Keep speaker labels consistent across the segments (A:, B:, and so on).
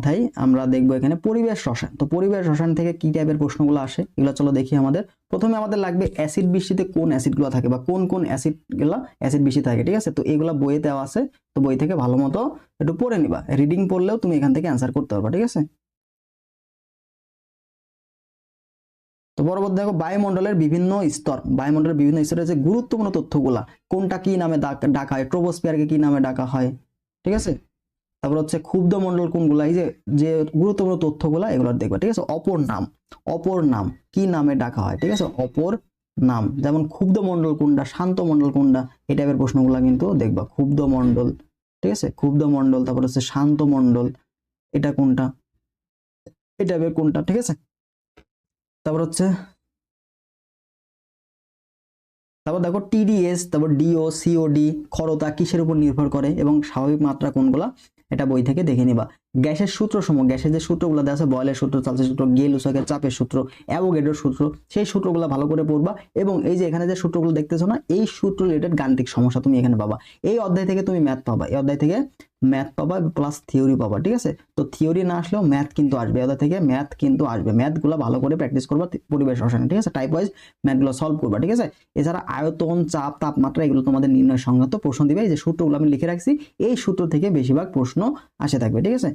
A: অধ্যায় আমরা দেখব এখানে পরিবেশ রসায়ন। তো পরিবেশ রসায়ন থেকে কি টাইপের প্রশ্নগুলো আসে? এগুলো চলো দেখি আমাদের। প্রথমে আমাদের লাগবে অ্যাসিড বৃষ্টিতে কোন অ্যাসিডগুলো থাকে বা কোন কোন অ্যাসিডগুলো অ্যাসিড বৃষ্টি থাকে, ঠিক আছে? তো এগুলো বইয়ে দেওয়া আছে। তো বই থেকে ভালো মতো একটু পড়ে নিবা। রিডিং পড়লেও তুমি এখান থেকে অ্যান্সার করতে পারবা, ঠিক আছে? তো পরবর্তী দেখো বায়ুমণ্ডলের বিভিন্ন স্তর। বায়ুমণ্ডলের বিভিন্ন স্তরের যে গুরুত্বপূর্ণ তথ্যগুলা, কোনটা কি নামে ডাক- হয়? ট্রোবোস্ফিয়ারকে কি নামে ডাকা হয়? ঠিক আছে? তারপর হচ্ছে ক্ষুব্ধ মণ্ডল কোনগুলা? এই যে যে গুরুত্বপূর্ণ তথ্যগুলা এগুলো দেখবে, ঠিক আছে? অপর নাম অপর নাম, কি নামে ডাকা হয়, ঠিক আছে? অপর নাম, যেমন ক্ষুব্ধ মণ্ডল কোনটা, শান্ত মণ্ডল কোনটা, এই টাইপের প্রশ্নগুলা কিন্তু দেখবা, ক্ষুব্ধ মণ্ডল, ঠিক আছে? ক্ষুব্ধ মণ্ডল, তারপর হচ্ছে শান্ত মণ্ডল, এটা কোনটা? এই টাইপের কোনটা, ঠিক আছে? তারপর হচ্ছে, তারপর দেখো টিডিএস তারপর ডিও সিওডি খরতা কিসের উপর নির্ভর করে এবং স্বাভাবিক মাত্রা কোনগুলা? এটা বই থেকে দেখে নিবা। গ্যাসের সূত্র সমূহ গ্যাসের যে সূত্রগুলো দেওয়া আছে বয়লের সূত্র, চালসের সূত্র, গেল উসাকের চাপের সূত্র অ্যাভোগেডোর সূত্র, সেই সূত্রগুলো ভালো করে পড়বা এবং এই যে এখানে যে সূত্রগুলো দেখতেছো না, এই সূত্র রিলেটেড গাণিতিক সমস্যা তুমি এখানে পাবা। এই অধ্যায় থেকে তুমি ম্যাথ পাবা, এই অধ্যায় থেকে ম্যাথ পাবা প্লাস থিওরি পাবা, ঠিক আছে? তো থিওরি না আসলেও ম্যাথ কিন্তু আসবে অধ্যায় থেকে ম্যাথ কিন্তু আসবে। ম্যাথগুলো ভালো করে প্র্যাকটিস করবা পরিবেশ রসায়ন, ঠিক আছে? টাইপ ওয়াইজ ম্যাথগুলো সলভ করবা, ঠিক আছে? এছাড়া আয়তন, চাপ, তাপমাত্রা এগুলো তোমাদের নির্ণয় সংক্রান্ত প্রশ্ন দিবে। এই যে সূত্রগুলো আমি লিখে রাখছি, এই সূত্র থেকে বেশিরভাগ প্রশ্ন আসে থাকবে, ঠিক আছে?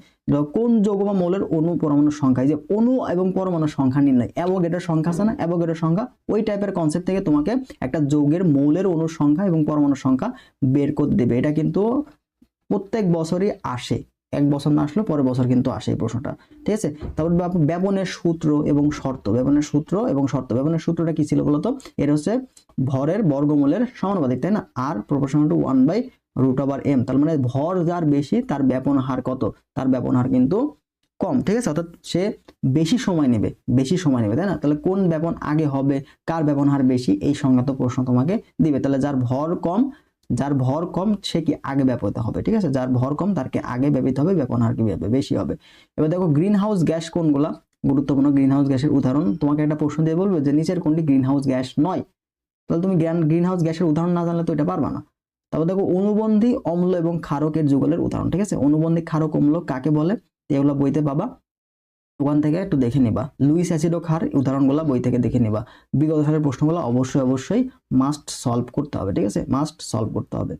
A: কোন যৌগ বা মৌলের অণু পরমাণুর সংখ্যা যে অণু এবং পরমাণুর সংখ্যা নির্ণয় অ্যাভোগেডের সংখ্যা আছে না? অ্যাভোগেডের সংখ্যা, ওই টাইপের কনসেপ্ট থেকে তোমাকে একটা যৌগের মৌলের অণুর সংখ্যা এবং পরমাণুর সংখ্যা বের করতে দেবে। এটা কিন্তু প্রত্যেক বছরই আসে। এক বছর না আসলেও পরের বছর কিন্তু আসে এই প্রশ্নটা। ঠিক আছে? তারপর ব্যবনের সূত্র এবং শর্ত। ব্যবনের সূত্র এবং শর্ত। ব্যবনের সূত্রটা কি ছিল বলতো? এটা হচ্ছে ভরের বর্গমূলের সমানুপাতিক, তাই না? আর proportional to one by root over M তার মানে ভর যার বেশি, তার ব্যাপন হার কত? তার ব্যাপন হার কিন্তু কম, ঠিক আছে? অর্থাৎ সে বেশি সময় নেবে, বেশি সময় নেবে, তাই না? তাহলে কোন ব্যাপন আগে হবে, কার ব্যাপন হার বেশি? এই সংক্রান্ত প্রশ্ন তোমাকে দিবে। তাহলে যার ভর কম, যার ভর কম, সে কি আগে ব্যাপতে হবে, ঠিক আছে? যার ভর কম, তারকে আগে ব্যাপিত হবে, ব্যাপন হার কি বেশি হবে। এবার দেখো গ্রিন হাউস গ্যাস কোনগুলা? গুরুত্বপূর্ণ গ্রিন হাউস গ্যাসের উদাহরণ। তোমাকে একটা প্রশ্ন দিয়ে বলবে যে, নিচের কোনটি গ্রিন হাউস গ্যাস নয়? তাহলে তুমি গ্রিন হাউস গ্যাসের উদাহরণ না জানলে তো এটা পারবা না। তারপর দেখো অনুবন্ধী, অম্ল এবং ক্ষারকের যুগলের উদাহরণ, ঠিক আছে? অনুবন্ধী, ক্ষারক, অম্ল কাকে বলে? এগুলো বইতে পাবা। ওখান থেকে একটু দেখে নিবা। লুইস অ্যাসিডো ক্ষার উদাহরণগুলো বই থেকে দেখে নিবা। বিগত সালের প্রশ্নগুলো অবশ্যই অবশ্যই মাস্ট সলভ করতে হবে, ঠিক আছে? মাস্ট সলভ করতে হবে।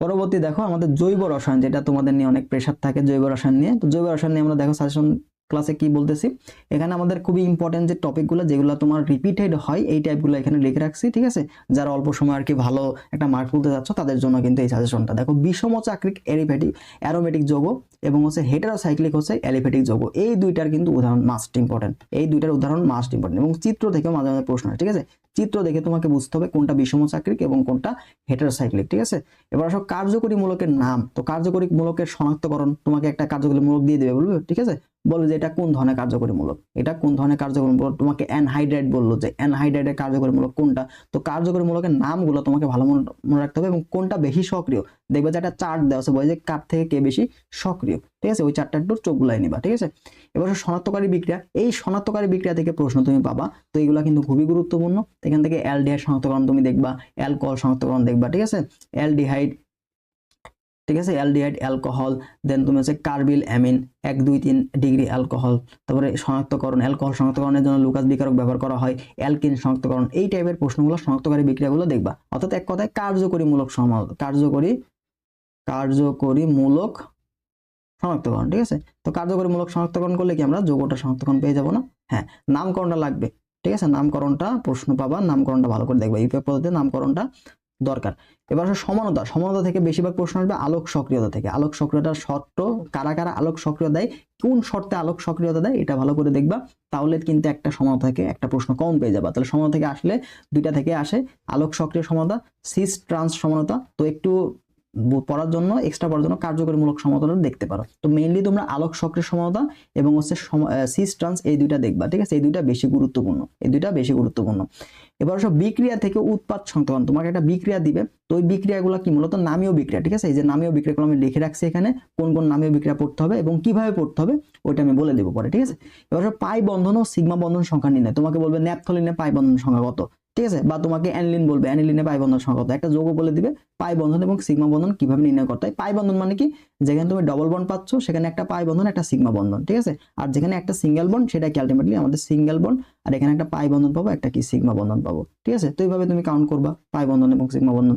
A: পরবর্তী দেখো আমাদের জৈব রসায়ন, যেটা তোমাদের নিয়ে অনেক প্রেশার থাকে জৈব রসায়ন নিয়ে। তো জৈব রসায়ন নিয়ে আমরা দেখো সাজেশন ক্লাসে কি বলতেছি? এখানে আমাদের খুবই ইম্পর্টেন্ট যে টপিকগুলো যেগুলো তোমার রিপিটেড হয়, এই টাইপগুলো এখানে লিখে রাখছি, ঠিক আছে? যারা অল্প সময় আর কি ভালো একটা মার্ক তুলতে যাচ্ছ তাদের জন্য কিন্তু এই সাজেশনটা দেখো, বিষম চাকরিক এরিফেটিক অ্যারোমেটিক যৌগ এবং হচ্ছে হেটারোসাইক্লিক হচ্ছে অ্যালিফেটিক যৌগ। এই দুইটার কিন্তু উদাহরণ মাস্ট ইম্পর্টেন্ট এই দুইটার উদাহরণ মাস্ট ইম্পর্টেন্ট এবং চিত্র থেকেও মাঝে মাঝে প্রশ্ন ঠিক আছে? চিত্র দেখে তোমাকে বুঝতে হবে কোনটা বিষম চাকরিক এবং কোনটা হেটারোসাইক্লিক ঠিক আছে? এবার আসো কার্যকরী মূলকের নাম। তো কার্যকরী মূলকের শনাক্তকরণ, তোমাকে একটা কার্যকরী মূলক দিয়ে দেবে বলবে ঠিক আছে? বলবে যে এটা কোন ধরনের কার্যকরী মূলক? এটা কোন ধরনের কার্যকরী মূলক? তোমাকে অ্যানহাইড্রাইড বলল যে অ্যানহাইড্রাইডের কার্যকরী মূলক কোনটা? তো কার্যকরী মূলকের নামগুলো তোমাকে ভালো মনে রাখতে হবে এবং কোনটা বেশি সক্রিয়? দেখবে যে একটা চার্ট দেওয়া আছে, বলে যে কার থেকে কে বেশি সক্রিয়। ঠিক আছে? ওই চারটা একটু চোখ গুলাই নিবা, ঠিক আছে? এবার শনাক্তকারী বিক্রিয়া। এই শনাক্তকারী বিক্রিয়া থেকে প্রশ্ন তুমি পাবা, তো এগুলো কিন্তু খুবই গুরুত্বপূর্ণ। এখান থেকে অ্যালডিহাইড শনাক্তকরণ তুমি দেখবা অ্যালকোহল শনাক্তকরণ দেখবা, ঠিক আছে? অ্যালডিহাইড ঠিক আছে? অ্যালডিহাইড, অ্যালকোহল দেন তুমি হচ্ছে কার্বিল, অ্যামিন, এক, দুই, তিন ডিগ্রি অ্যালকোহল। তারপরে শনাক্তকরণ, অ্যালকোহল শনাক্তকরণের জন্য লুকাস বিকারক ব্যবহার করা হয়, অ্যালকিন শনাক্তকরণ। এই টাইপের প্রশ্নগুলো শনাক্তকারী বিক্রিয়াগুলো দেখবা। অর্থাৎ এক কথায় কার্যকরী মূলক কার্যকরী কার্যকরী মূলক শনাক্তকরণ, ঠিক আছে? তো কার্যকরী মূলক শনাক্তকরণ করলে কি আমরা যোগটা শনাক্তকরণ পেয়ে যাব না? হ্যাঁ নামকরণটা লাগবে, ঠিক আছে? নামকরণটা প্রশ্ন পাবা, নামকরণটা ভালো করে দেখবা। ইউপিএফ পদ্ধতিতে নামকরণটা দরকার। এবার আসলে সমানতা। সমানতা থেকে বেশিরভাগ প্রশ্ন আসবে আলোক সক্রিয়তা থেকে। আলোক সক্রিয়তার শর্ত কারা কারা আলোক সক্রিয় দেয়? কোন শর্তে আলোক সক্রিয়তা দেয়? এটা ভালো করে দেখবা। তাহলে কিন্তু একটা সমানতা থেকে একটা প্রশ্ন কম পেয়ে যাবা। তাহলে সমানতা থেকে আসলে দুইটা থেকে আসে। আলোক সক্রিয় সমানতা, সিস ট্রান্স সমানতা। তো একটু পড়ার জন্য এক্সট্রা পড়ার জন্য কার্যকরীমূলক সমানতা দেখতে পারো। তো মেইনলি তোমরা আলোক সক্রিয় সমতা এবং হচ্ছে সিস ট্রান্স এই দুইটা দেখবা, ঠিক আছে? এই দুইটা বেশি গুরুত্বপূর্ণ, এই দুইটা বেশি গুরুত্বপূর্ণ। এবার সব বিক্রিয়া থেকে উৎপাদ সংক্রান্ত তোমাকে একটা বিক্রিয়া দিবে, তো ওই বিক্রিয়াগুলো কি মূলত নামীয় বিক্রিয়া, ঠিক আছে? এই যে নামীয় বিক্রিয়াগুলো আমি লিখে রাখছি এখানে, কোন কোন নামীয় বিক্রিয়া পড়তে হবে এবং কীভাবে পড়তে হবে, ওইটা আমি বলে দেবো পরে, ঠিক আছে? এবার সব পাই বন্ধন ও সিগমা বন্ধন সংখ্যা নির্ণয়, তোমাকে বলবে ন্যাপথলিনে পাই বন্ধন সংখ্যা কত? ঠিক আছে? বা তোমাকে অ্যানিলিন বলবে। অ্যানিলিনে পাই বন্ধন সংখ্যা একটা যৌগ বলে দিবে পাই বন্ধন এবং সিগমা বন্ধন কীভাবে নির্ণয় করতে হয়। পাই বন্ধন মানে কি? যেখানে তুমি ডবল বন্ড পাচ্ছ, সেখানে একটা পাই বন্ধন, একটা সিগমা বন্ধন, ঠিক আছে? আর যেখানে একটা সিঙ্গেল বন্ড সেটা কি আলটিমেটলি আমাদের সিঙ্গেল বন্ড আর এখানে একটা পাই বন্ধন পাবো, একটা কি সিগমা বন্ধন পাবো, ঠিক আছে? তো এইভাবে তুমি কাউন্ট করবা, পাই বন্ধন এবং সিগমা বন্ধন।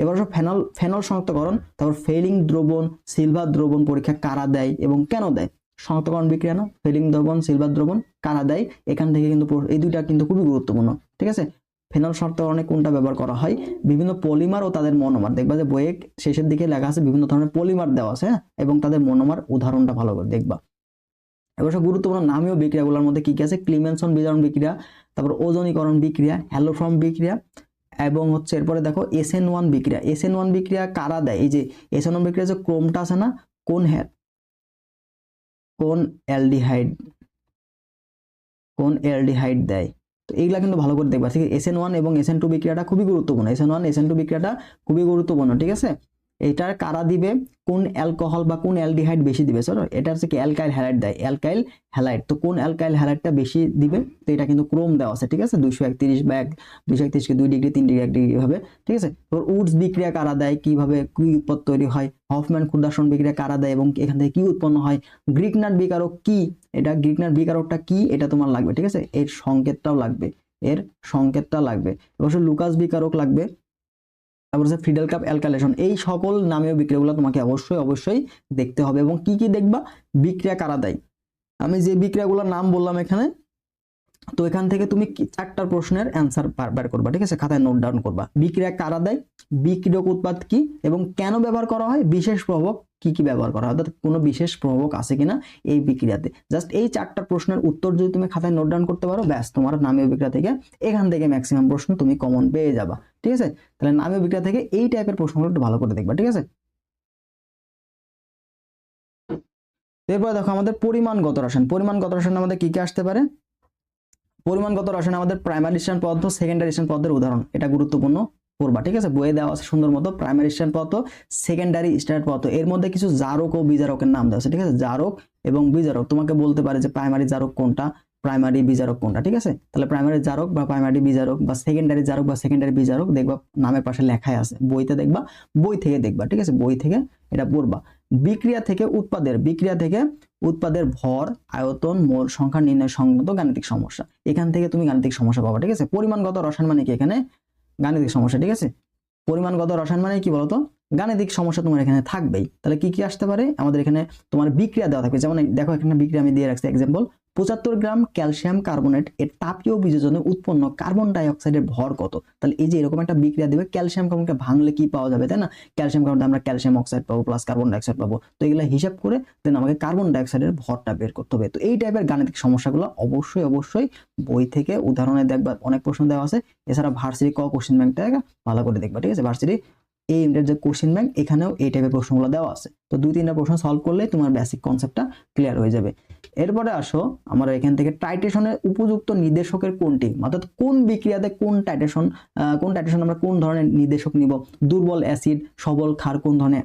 A: এবার আসো ফেনল ফেনল শনাক্তকরণ, তারপর ফেলিং দ্রবণ সিলভার দ্রবণ পরীক্ষা কারা দেয় এবং কেন দেয়? শনাক্তকরণ বিক্রিয়া না? ফেলিং দ্রবণ সিলভার দ্রবণ কারা দেয়? এখান থেকে কিন্তু এই দুইটা কিন্তু খুবই গুরুত্বপূর্ণ, ঠিক আছে? ফেনল শনাক্তকরণে কোনটা ব্যবহার করা হয়। বিভিন্ন পলিমার ও তাদের মনোমার। দেখবা যে বইয়ে শেষের দিকে লেখা আছে বিভিন্ন ধরনের পলিমার দেওয়া আছে হ্যাঁ? এবং তাদের মনোমার উদাহরণটা ভালো করে দেখবা। এবার সব গুরুত্বপূর্ণ নামীয় বিক্রিয়াগুলোর মধ্যে কি কি আছে? ক্লিমেনসন বিজারণ বিক্রিয়া, তারপর ওজনীকরণ বিক্রিয়া, হ্যালোফর্ম বিক্রিয়া, এবং হচ্ছে এরপরে দেখো এসএন ওয়ান বিক্রিয়া। এসএন ওয়ান বিক্রিয়া কারা দেয়? এই যে এসএন ওয়ান বিক্রিয়া যে ক্রোমটা আছে না, কোন হ্যাঁ? কোন অ্যালডিহাইড কোন অ্যালডিহাইড দেয়? তো এইগুলা কিন্তু ভালো করে দেখবা। ঠিক আছে এসএন ওয়ান এবং এসএন টু বিক্রিয়াটা খুবই গুরুত্বপূর্ণ। এসএন ওয়ান এসএন টু বিক্রিয়াটা খুবই গুরুত্বপূর্ণ, ঠিক আছে? এটার কারা দিবে? কোন অ্যালকোহল বা কোন অ্যালডিহাইড বেশি দিবে? সর এটা হচ্ছে কি অ্যালকাইল হ্যালাইড দেয়, অ্যালকাইল হ্যালাইড। তো কোন অ্যালকাইল হ্যালাইডটা বেশি দিবে? তো এটা কিন্তু ক্রোম দেওয়া আছে, ঠিক আছে? দুশো একত্রিশ বা এক দুইশো একত্রিশকে দুই ডিগ্রি, তিন ডিগ্রি, এক ডিগ্রি ভাবে ঠিক আছে? এবার উডস বিক্রিয়া কারা দেয়? কীভাবে কী উৎপাদ তৈরি হয়? হফম্যান ক্ষুদ্রাসন বিক্রিয়া কারা দেয়? এবং এখান থেকে কী উৎপন্ন হয়? গ্রিকনাট বিকারক কি? এটা গ্রিকনাট বিকারকটা কি? এটা তোমার লাগবে, ঠিক আছে? এর সংকেতটাও লাগবে, এর সংকেতটা লাগবে। অবশ্য লুকাস বিকারক লাগবে তারপর হচ্ছে ফিডেল কাপ অ্যালকালেশন এই সকল নামীয় বিক্রিয়াগুলো তোমাকে অবশ্যই অবশ্যই দেখতে হবে এবং কি কি দেখবা? বিক্রিয়া কারা দেয়? আমি যে বিক্রিয়াগুলোর নাম বললাম এখানে, তো এখান থেকে তুমি চারটা প্রশ্নের অ্যান্সার বার করবা, ঠিক আছে? খাতায় নোট ডাউন করবা। বিক্রিয়া কারা দেয়? বিক্রিয়ক উৎপাদ কি এবং কেন ব্যবহার করা হয়? বিশেষ প্রভাবক কি কি ব্যবহার করা হয়? অর্থাৎ কোনো বিশেষ প্রভাবক আছে কিনা এই বিক্রিয়াতে? জাস্ট এই চারটা প্রশ্নের উত্তর যদি তুমি খাতায় নোট ডাউন করতে পারো, ব্যাস, তোমার নামীয় বিক্রিয়া থেকে এখান থেকে ম্যাক্সিমাম প্রশ্ন তুমি কমন পেয়ে যাবা। ঠিক আছে? তাহলে নামীয় বিক্রিয়া থেকে এই টাইপের প্রশ্নগুলো একটু ভালো করে দেখবা, ঠিক আছে? এরপরে দেখো আমাদের পরিমাণগত রসায়ন। পরিমাণগত রসায়ন আমাদের কি কি আসতে পারে? পরিমাণগত রসায়ন আমাদের প্রাইমারি স্ট্যান্ড পদার্থ সেকেন্ডারি স্ট্যান্ড পদার্থের উদাহরণ। এটা গুরুত্বপূর্ণ। পড়বা, ঠিক আছে? বইয়ে দেওয়া আছে সুন্দর মতো। প্রাইমারি স্ট্যান্ড পদার্থ সেকেন্ডারি স্ট্যান্ড পদার্থ এর মধ্যে কিছু জারক ও বিজারকের নাম দেওয়া আছে, ঠিক আছে? জারক এবং বিজারক। তোমাকে বলতে পারে যে প্রাইমারি জারক কোনটা? প্রাইমারি বিজারক কোনটা, ঠিক আছে? তাহলে প্রাইমারি জারক বা প্রাইমারি বিজারক বা সেকেন্ডারি জারক বা সেকেন্ডারি বিজারক দেখবা, নামের পাশে লেখাই আছে। বইতে দেখবা, বই থেকে দেখবা, ঠিক আছে? বই থেকে এটা পড়বা। বিক্রিয়া থেকে উৎপাদের, বিক্রিয়া থেকে উৎপাদের ভর, আয়তন, মোল সংখ্যা নির্ণয় সংগত গাণিতিক সমস্যা। এখান থেকে তুমি গাণিতিক সমস্যা পাবা, ঠিক আছে? পরিমাণগত রসায়ন মানে কি এখানে? গাণিতিক সমস্যা, ঠিক আছে? পরিমাণগত রসায়ন মানে কি বলতো? গাণিতিক সমস্যা তোমার এখানে থাকবেই। তাহলে কি কি আসতে পারে? আমাদের এখানে তোমার বিক্রিয়া দেওয়া থাকবে। যেমন দেখো এখানে বিক্রিয়া আমি দিয়ে রাখছি এক্সাম্পল পঁচাত্তর গ্রাম ক্যালসিয়াম কার্বনেট এর তাপীয় বিযোজনে উৎপন্ন কার্বন ডাই অক্সাইডের ভর কত? তাহলে এই যে এরকম একটা বিক্রিয়া দেবে, ক্যালসিয়াম কার্বনকে ভাঙলে কি পাওয়া যাবে, তাই না? ক্যালসিয়াম কার্বন আমরা ক্যালসিয়াম অক্সাইড পাবো প্লাস কার্বন ডাইঅক্সাইড পাবো। তো এগুলো হিসাব করে দেন আমাকে কার্বন ডাইঅক্সাইডের ভরটা বের করতে হবে। তো এই টাইপের গাণিতিক সমস্যাগুলো অবশ্যই অবশ্যই বই থেকে উদাহরণে দেখবা, অনেক প্রশ্ন দেওয়া আছে। এছাড়া ভার্সিটি ক কোশ্চেন ব্যাংকটা ভালো করে দেখবা, ঠিক আছে? ভার্সিটি এই ইন্টার যে কোশ্চেন ব্যাংক এখানেও এই টাইপের প্রশ্নগুলো দেওয়া আছে। তো দুই তিনটা প্রশ্ন সলভ করলে তোমার বেসিক কনসেপ্টটা ক্লিয়ার হয়ে যাবে। এরপরে আসো, আমরা এখান থেকে টাইটেশনের উপযুক্ত নির্দেশকের কোনটি? অর্থাৎ কোন বিক্রিয়াতে কোন টাইটেশন কোন টাইটেশন আমরা কোন ধরনের নির্দেশক নিব? দুর্বল অ্যাসিড সবল ক্ষার কোন ধরনের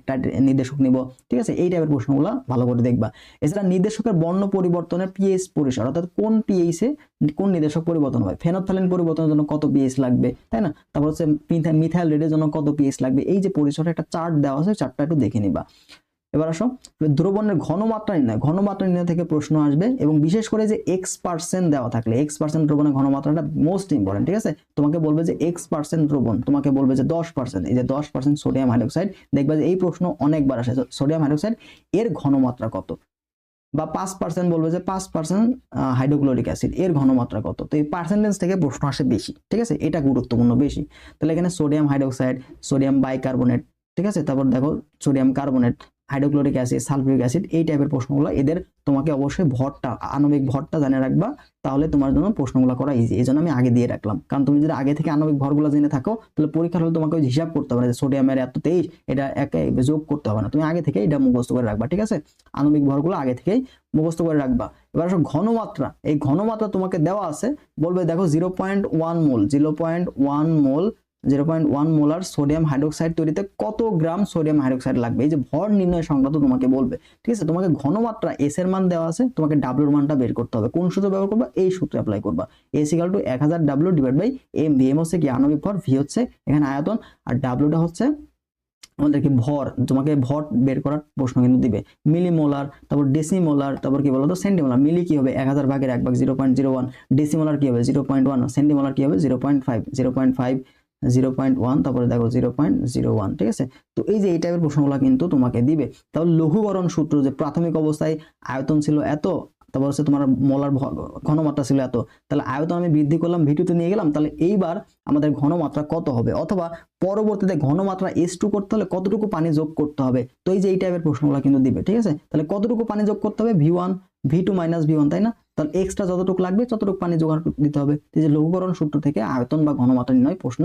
A: নির্দেশক নিব? ঠিক আছে? এই টাইপের প্রশ্নগুলো ভালো করে দেখবা। এছাড়া নির্দেশকের বর্ণ পরিবর্তনের পিএইচ পরিসর, অর্থাৎ কোন পিএইচ এ কোন নির্দেশক পরিবর্তন হবে ফেনথ্যালিন পরিবর্তনের জন্য কত পিএইচ লাগবে? তাই না? তারপর হচ্ছে মিথাইল রেডের জন্য কত পিএইচ লাগবে? এই যে পরিসরের একটা চার্ট দেওয়া আছে চার্টটা একটু দেখে নিবা। এবার আসো, দ্রবণের ঘনমাত্রা নির্ণয় ঘনমাত্রা নির্ণয় থেকে প্রশ্ন আসবে এবং বিশেষ করে যে এক্স পার্সেন্ট দেওয়া থাকলে এক্স পার্সেন্ট দ্রবণের ঘনমাত্রাটা মোস্ট ইম্পর্টেন্ট ঠিক আছে? তোমাকে বলবে যে এক্স পার্সেন্ট দ্রবণ, তোমাকে বলবে যে দশ পার্সেন্ট এই যে দশ পার্সেন্ট সোডিয়াম হাইড্রোক্সাইড দেখবে যে এই প্রশ্ন অনেকবার আসে সোডিয়াম হাইড্রোক্সাইড এর ঘনমাত্রা কত? বা পাঁচ পার্সেন্ট বলবে যে পাঁচ পার্সেন্ট হাইড্রোক্লোরিক অ্যাসিড এর ঘনমাত্রা কত? তো এই পার্সেন্টেজ থেকে প্রশ্ন আসে বেশি, ঠিক আছে? এটা গুরুত্বপূর্ণ বেশি। তাহলে এখানে সোডিয়াম হাইড্রোক্সাইড সোডিয়াম বাইকার্বনেট ঠিক আছে? তারপর দেখো sodium carbonate hydrochloric acid, sulphuric acid এই টাইপের প্রশ্নগুলো, এদের তোমাকে অবশ্যই ভরটা, আণবিক ভরটা জানিয়ে রাখবা, তাহলে তোমার জন্য প্রশ্নগুলো করা ইজি এই জন্য আমি আগে দিয়ে রাখলাম। কারণ তুমি যদি আগে থেকে আণবিক ভরগুলো জেনে থাকো, তাহলে পরীক্ষার হলে তোমাকে হিসাব করতে হবে না যে সোডিয়ামের এত তেইশ, এটা একে যোগ করতে হবে না। তুমি আগে থেকে এটা মুখস্থ করে রাখবা, ঠিক আছে? আণবিক ভরগুলো আগে থেকেই মুখস্থ করে রাখবা। এবার আসো ঘনমাত্রা, এই ঘনমাত্রা তোমাকে দেওয়া আছে, বলবে দেখো zero point one mole zero point one mole zero point one molar sodium hydroxide তৈরিতে কত গ্রাম সোডিয়াম হাইড্রোক্সাইড লাগবে? এই যে ভর নির্ণয় সংক্রান্ত তোমাকে বলবে। ঠিক আছে? তোমাকে ঘনমাত্রা এস এর মান দেওয়া আছে, তোমাকে ডাব্লুর মানটা বের করতে হবে। কোন সূত্র ব্যবহার করবা? এই সূত্র অ্যাপ্লাই করবা। এস ইকাল টু এক হাজার W divide by M V M হচ্ছে কি? আণবিক ভর ভি হচ্ছে এখানে আয়তন, আর ডাব্লুটা হচ্ছে আমাদেরকে ভর। তোমাকে ভর বের করার প্রশ্ন কিন্তু দিবে। মিলিমোলার তারপর ডেসিমোলার তারপর কি বলতো? সেন্টিমোলার মিলি কি হবে? এক হাজার ভাগের এক ভাগ zero point zero one decimolar কি হবে? জিরো পয়েন্ট ওয়ান সেন্টিমোলার কি হবে? Zero point five zero point five zero point one, তারপরে দেখো জিরো পয়েন্ট জিরো ওয়ান, ঠিক আছে? তো এই যে এই টাইপের প্রশ্নগুলো কিন্তু তোমাকে দিবে। তাহলে লঘুকরণ সূত্র যে প্রাথমিক অবস্থায় আয়তন ছিল এত, তারপর হচ্ছে তোমার মোলার ঘনমাত্রা ছিল এত, তাহলে আয়তন আমি বৃদ্ধি করলাম ভিটুতে নিয়ে গেলাম, তাহলে এইবার আমাদের ঘনমাত্রা কত হবে? অথবা পরবর্তীতে ঘনমাত্রা এস টু করতে হলে কতটুকু পানি যোগ করতে হবে? তো এই যে এই টাইপের প্রশ্নগুলো কিন্তু দিবে, ঠিক আছে? তাহলে কতটুকু পানি যোগ করতে হবে? V one V two minus V one তাই না? তাহলে এক্সট্রা যতটুকু লাগবে, ততটুকু পানি জোগাড় দিতে হবে। এই যে লঘুকরণ সূত্র থেকে আয়তন বা ঘনমাত্রা নির্ণয় প্রশ্ন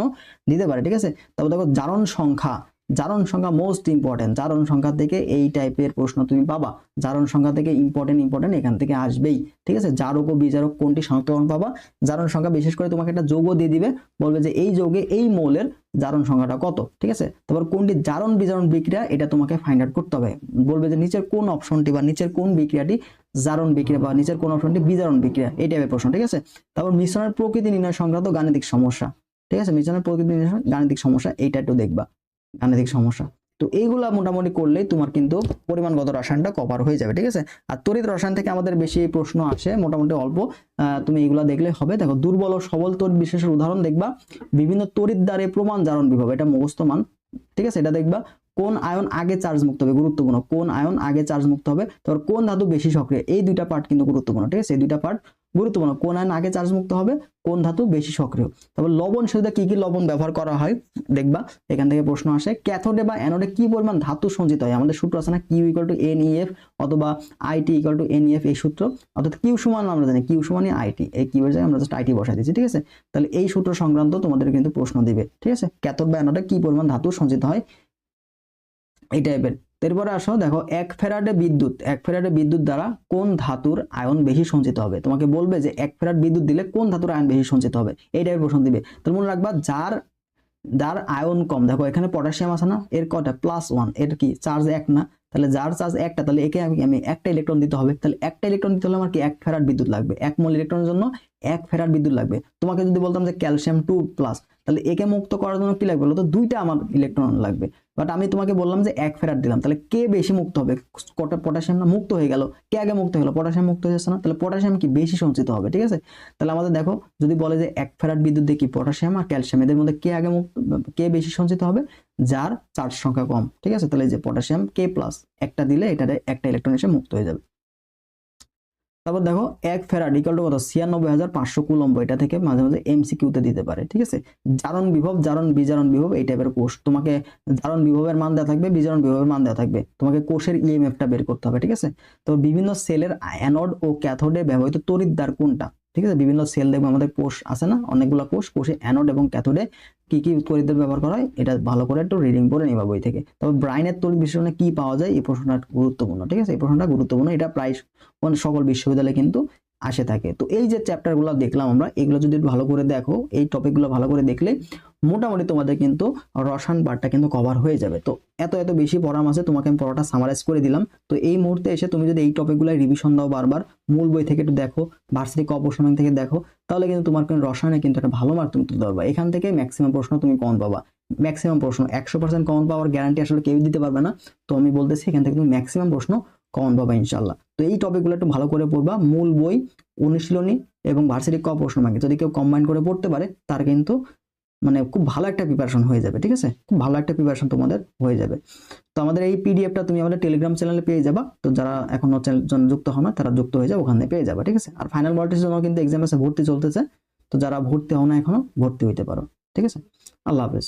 A: দিতে পারে, ঠিক আছে? তারপর দেখো, জারণ সংখ্যা। জারণ সংখ্যা মোস্ট ইম্পর্টেন্ট জারণ সংখ্যা থেকে এই টাইপের প্রশ্ন তুমি পাবা। জারণ সংখ্যা থেকে ইম্পর্টেন্ট ইম্পর্টেন্ট এখান থেকে আসবেই, ঠিক আছে? জারক ও বিজারক কোনটি শনাক্তকরণ পাবা? জারণ সংখ্যা বিশেষ করে তোমাকে একটা যৌগ দিয়ে দিবে, বলবে যে এই যোগে এই মৌলের জারণ সংখ্যাটা কত, ঠিক আছে? তারপর কোনটি জারণ বিজারণ বিক্রিয়া, এটা তোমাকে ফাইন্ড আউট করতে হবে। বলবে যে নিচের কোন অপশনটি বা নিচের কোন বিক্রিয়াটি জারণ বিক্রিয়া বা নিচের কোন অপশনটি বিজারণ বিক্রিয়া, এই টাইপের প্রশ্ন, ঠিক আছে? তারপর মিশ্রণের প্রকৃতি নির্ণয় সংক্রান্ত গাণিতিক সমস্যা, ঠিক আছে? মিশ্রণের প্রকৃতি নির্ণয় গাণিতিক সমস্যা, এইটা একটু দেখবা, গাণিতিক সমস্যা। তো এইগুলা মোটামুটি করলেই তোমার কিন্তু পরিমাণগত রসায়নটা কভার হয়ে যাবে, ঠিক আছে? আর তড়িৎ রসায়ন থেকে আমাদের বেশি প্রশ্ন আসে, মোটামুটি অল্প তুমি এগুলা দেখলে হবে। দেখো, দুর্বল ও সবল তড়িৎ বিশেষের উদাহরণ দেখবা, বিভিন্ন তড়িৎ দ্বারে প্রমাণ জারণ বিভব, এটা মুখস্থ মান, ঠিক আছে? এটা দেখবা কোন আয়ন আগে চার্জ মুক্ত হবে? গুরুত্বপূর্ণ। কোন আয়ন আগে চার্জ মুক্ত হবে? তারপর কোন ধাতু বেশি সক্রিয়? এই দুইটা পার্ট কিন্তু গুরুত্বপূর্ণ, ঠিক আছে? এই দুইটা পার্ট গুরুত্বপূর্ণ। কোন আয়ন আগে চার্জ মুক্ত হবে? কোন ধাতু বেশি সক্রিয়? তারপর লবণ সেতুতে কি কি লবণ ব্যবহার করা হয়? দেখবা, এখান থেকে প্রশ্ন আসে। ক্যাথোডে বা অ্যানোডে কি পরিমাণ ধাতু সঞ্চিত হয়? আমাদের সূত্র আছে না? Q equal to N EF অথবা আইটি ইকুয়াল টু এন এই সূত্র। অর্থাৎ কিউ সমান আমরা জানি। কিউ সমানই আইটি এই কিউ এর জায়গায় আমরা জাস্ট আইটি বসাই দিচ্ছি ঠিক আছে? তাহলে এই সূত্র সংক্রান্ত তোমাদের কিন্তু প্রশ্ন দিবে, ঠিক আছে? ক্যাথোড বা অ্যানোডে কি পরিমাণ ধাতু সঞ্চিত হয়? এই টাইপের এরপরে আসো, দেখো, এক ফেরাডে বিদ্যুৎ। এক ফেরাডে বিদ্যুৎ দ্বারা কোন ধাতুর আয়ন বেশি সঞ্চিত হবে? তোমাকে বলবে যে এক ফেরাড বিদ্যুৎ দিলে কোন ধাতুর আয়ন বেশি সঞ্চিত হবে? এই টাইপের প্রশ্ন দিবে। তাহলে মনে রাখবা, যার যার আয়ন কম, দেখো, এখানে পটাশিয়াম আছে না? এর কটা প্লাস ওয়ানের কি? চার্জ এক না? তাহলে যার চার্জ একটা, তাহলে একে আমি আমি একটা ইলেকট্রন দিতে হবে। তাহলে একটা ইলেকট্রন দিতে হলে আমার কি? এক ফেরাড বিদ্যুৎ লাগবে। এক মোল ইলেকট্রনের জন্য এক ফেরাড বিদ্যুৎ লাগবে। তোমাকে যদি বলতাম যে ক্যালসিয়াম টু প্লাস তাহলে একে মুক্ত করার জন্য কি লাগবে বলো তো দুইটা আমার ইলেকট্রন লাগবে। বাট আমি তোমাকে বললাম যে এক ফেরাট দিলাম। তাহলে কে বেশি মুক্ত হবে? কটা পটাশিয়াম না মুক্ত হয়ে গেল? কে আগে মুক্ত হয়ে হলো পটাশিয়াম মুক্ত হয়ে যাচ্ছে না? তাহলে পটাশিয়াম কি বেশি সঞ্চিত হবে, ঠিক আছে? তাহলে আমাদের দেখো, যদি বলে যে এক ফেরাট বিদ্যুৎ দিয়ে কি পটাশিয়াম আর ক্যালসিয়াম এদের মধ্যে কে আগে মুক্ত, কে বেশি সঞ্চিত হবে? যার চার্জ সংখ্যা কম, ঠিক আছে? তাহলে যে পটাশিয়াম কে প্লাস একটা দিলে এটাতে একটা ইলেকট্রন এসে মুক্ত হয়ে যাবে। তারপর দেখো, এক ফেরাড ইকাল টু কত? ছিয়ানব্বই হাজার পাঁচশো কুলম্ব। এটা থেকে মাঝে মাঝে এমসিকিউতে দিতে পারে, ঠিক আছে? জারণ বিভব, জারণ বিজারণ বিভব, এই টাইপের কোষ। তোমাকে জারণ বিভবের মান দেওয়া থাকবে, বিজারণ বিভবের মান দেওয়া থাকবে। তোমাকে কোষের ইএমএফটা বের করতে হবে, ঠিক আছে? তো বিভিন্ন সেলের অ্যানড ও ক্যাথোডে ব্যবহৃত তড়িৎদ্বার কোনটা? ঠিক আছে? বিভিন্ন সেল দেখব, আমাদের কোষ আছে না? অনেকগুলো কোষ, কোষে অ্যানোড এবং ক্যাথোডে কি কী তড়িৎদ্বার ব্যবহার করা হয়? এটা ভালো করে একটু রিডিং করে নেবা বই থেকে। তবে ব্রাইনের তড়িৎ বিশ্লেষণে কি পাওয়া যায়? এই প্রশ্নটা গুরুত্বপূর্ণ, ঠিক আছে? এই প্রশ্নটা গুরুত্বপূর্ণ। এটা প্রায় মানে সকল বিশ্ববিদ্যালয়ে কিন্তু আসে থাকে। তো এই যে চ্যাপ্টারগুলো দেখলাম আমরা, এগুলো যদি ভালো করে দেখো, এই টপিকগুলো ভালো করে দেখলে মোটামুটি তোমাদের কিন্তু রসায়ন পার্টটা কিন্তু কভার হয়ে যাবে। তো এত এত বেশি পড়াম আছে তোমাকে আমি পড়াটা সামারাইজ করে দিলাম। তো এই মুহূর্তে এসে তুমি যদি এই টপিকগুলো রিভিশন দাও বারবার, মূল বই থেকে একটু দেখো ভার্সিটি কপোষণ থেকে দেখো, তাহলে কিন্তু তোমার কিন্তু রসায়নে কিন্তু একটা ভালো মার্ক তুমি তুলতে পারবা। এখান থেকে ম্যাক্সিমাম প্রশ্ন তুমি কমন পাবা। ম্যাক্সিমাম প্রশ্ন, একশো পার্সেন্ট কমন পাওয়ার গ্যারান্টি আসলে কেউ দিতে পারবে না। তো আমি বলতেছি এখান থেকে তুমি ম্যাক্সিমাম প্রশ্ন কমন পাবা ইনশাল্লাহ তো এই টপিকগুলো একটু ভালো করে পড়বা। মূল বই, অনুশীলনী এবং ভার্সিটি ক প্রশ্ন ব্যাংকে যদি কেউ কম্বাইন করে পড়তে পারে, তার কিন্তু মানে খুব ভালো একটা প্রিপারেশন হয়ে যাবে, ঠিক আছে? খুব ভালো একটা প্রিপারেশন তোমাদের হয়ে যাবে। তো আমাদের এই পিডিএফটা তুমি আমাদের টেলিগ্রাম চ্যানেলে পেয়ে যাবা। তো যারা এখনও চ্যানেল যুক্ত হও না, তারা যুক্ত হয়ে যাবে ওখানে পেয়ে যাবে, ঠিক আছে? আর ফাইনাল মডেলের জন্য কিন্তু এক্সাম আছে ভর্তি চলতেছে। তো যারা ভর্তি হও না এখনও, ভর্তি হইতে পারো, ঠিক আছে? আল্লাহ হাফেজ।